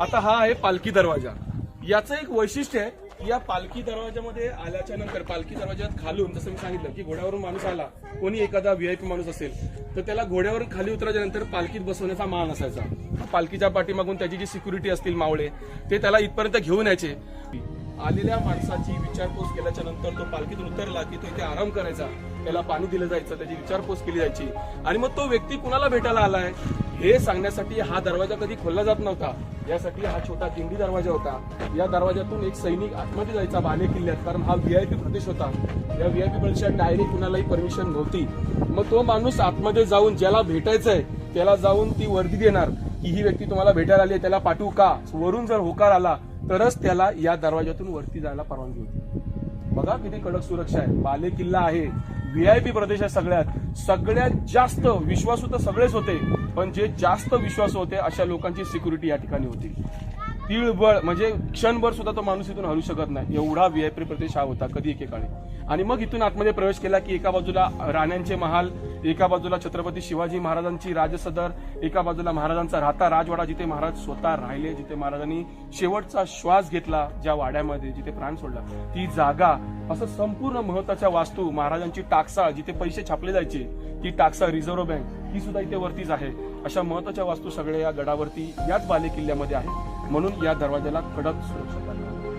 आता हा आहे पालखी दरवाजा. याचं एक वैशिष्ट्य आहे या पालखी दरवाजामध्ये आल्याच्यानंतर पालखी दरवाजात खालून जसं मी सांगितलं की घोड्यावरून माणूस आला कोणी एखादा व्हीआयपी माणूस असेल तर त्याला घोड्यावरून खाली उतरायच्या नंतर पालखीत बसवण्याचा मान असायचा. पालखीच्या पाठीमागून त्याची जी सिक्युरिटी असतील मावळे ते त्याला इथपर्यंत घेऊन यायचे. आलेल्या माणसाची विचारपूस केल्याच्यानंतर तो पालखीतून उतरला की तो इथे आराम करायचा त्याला पाणी दिलं जायचं त्याची विचारपूस केली जायची. आणि मग तो व्यक्ती कुणाला भेटायला आलाय? हे सांगण्यासाठी हा दरवाजा कधी खोलला जात नव्हता. यासाठी हा छोटा दिंडी दरवाजा होता. या दरवाजातून एक सैनिक आतमध्ये जायचा बाले किल्ल्यात कारण हा व्हीआयपी प्रदेश होता. या व्हीआयपी प्रदेशात डायरेक्ट कुणालाही परमिशन नव्हती. मग तो माणूस आतमध्ये जाऊन ज्याला भेटायचं आहे त्याला जाऊन ती वर्दी देणार. की ही व्यक्ती तुम्हाला भेटायला आली आहे, त्याला पाठवू का? वरून जर होकार आला तरच त्याला या दरवाजातून वरती जायला परवानगी होती. बघा किती कडक सुरक्षा आहे. बाले किल्ला आहे. व्हीआयपी प्रदेश आहे सगळ्यात. सगळ्यात जास्त विश्वासू तर सगळेच होते. पण जे जास्त विश्वास होते अशा लोकांची सिक्युरिटी या ठिकाणी होती. तीळबळ म्हणजे क्षणभर सुद्धा तो माणूस इथून हलू शकत नाही. एवढा व्हीआयपी प्रदेश हा होता कधी एकेकाळी. आणि मग इथून आतमध्ये प्रवेश केला की एका बाजूला राण्यांचे महाल एका बाजूला छत्रपती शिवाजी महाराजांची राजसदर एका बाजूला महाराजांचा राहता राजवाडा जिथे महाराज स्वतः राहिले जिथे महाराजांनी शेवटचा श्वास घेतला ज्या वाड्यामध्ये जिथे प्राण सोडला. ती जागा असं संपूर्ण महत्त्वाच्या वास्तू महाराजांची टाकसाळ जिथे पैसे छापले जायचे ती टाकसाळ रिझर्व्ह बँक ही सुद्धा इथे वरतीच आहे. अशा महत्त्वाच्या वास्तू सगळ्या या गडावरती याच बालेकिल्ल्यामध्ये आहे म्हणून या दरवाजाला कडक सुरक्षा